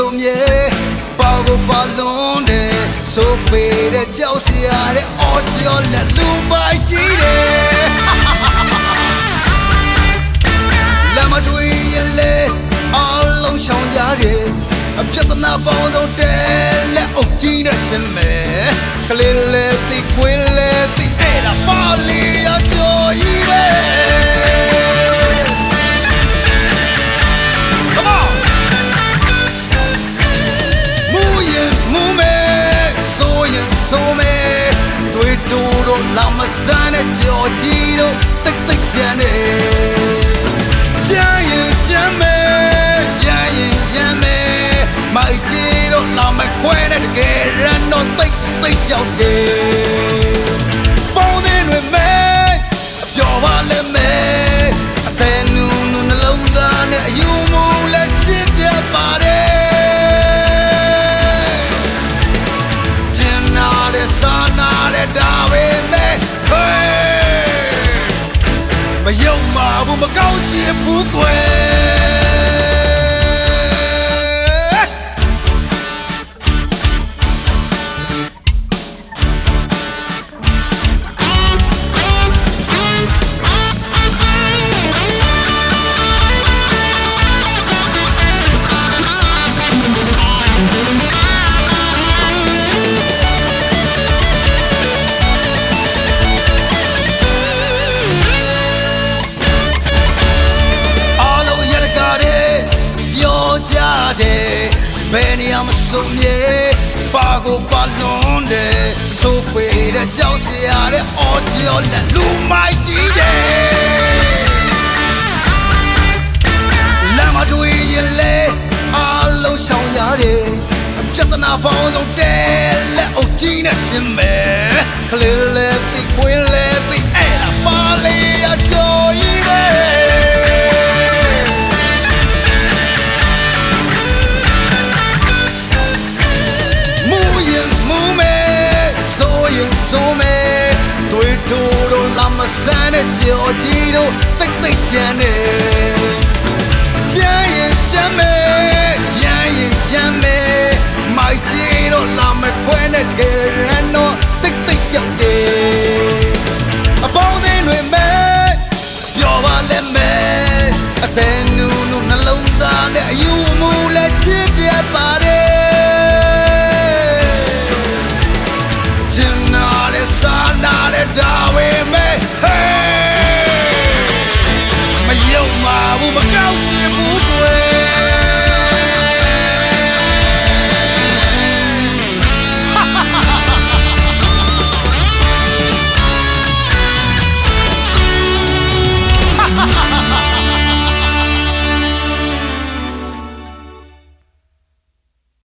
ဘယ်နေရာမဆုံးမြေပေါကိုပါလွန်တယ်ဆိုပေတဲ့ကြောက်စရာတဲ့အော်ကျော်လက်လူမိုက်ကြီးတယ်လမ်းမတွေ့ရင်လေအလုံးရှောင်ရတယ်အပြဿနာပေါင်းဆုံးတဲလက်အုပ်ကြီးနဲ့ရှင်မယ်ကလေး တူတော့လာမဆန်းတဲ့ကြော်ကြီးတော့တိတ်တိတ်ကြမ်းနေကြမ်းရင်ကြမ်းမယ်ကြမ်းရင်ရမ်းမယ်မိုက်ကြီးတော့လာမခွဲတဲ့တကယ်ရန်တော့တိတ်တိတ်ကြောက်တယ် မယုံပါဘူးမကောင်းချင် ကြတယ်ဘယ်နေရာမဆုံးမြေပါကိုပါလွန်တယ်ဆိုပေတဲ့ကြောက်စရာတဲ့အော်ကျော်လက်လူမိုက်ကြီးတယ်လမ်းမတွေ့ရင်လေအားလုံးရှောင်ရတယ်ပြဿနာပေါင်းဆုံးတဲလက်အုပ်ကြီးနဲ့ရှင်မ ဆန်းတဲ့ကြော်ကြီးတို့တိတ်တိတ်ကြမ်းနေ 把我们告知不对。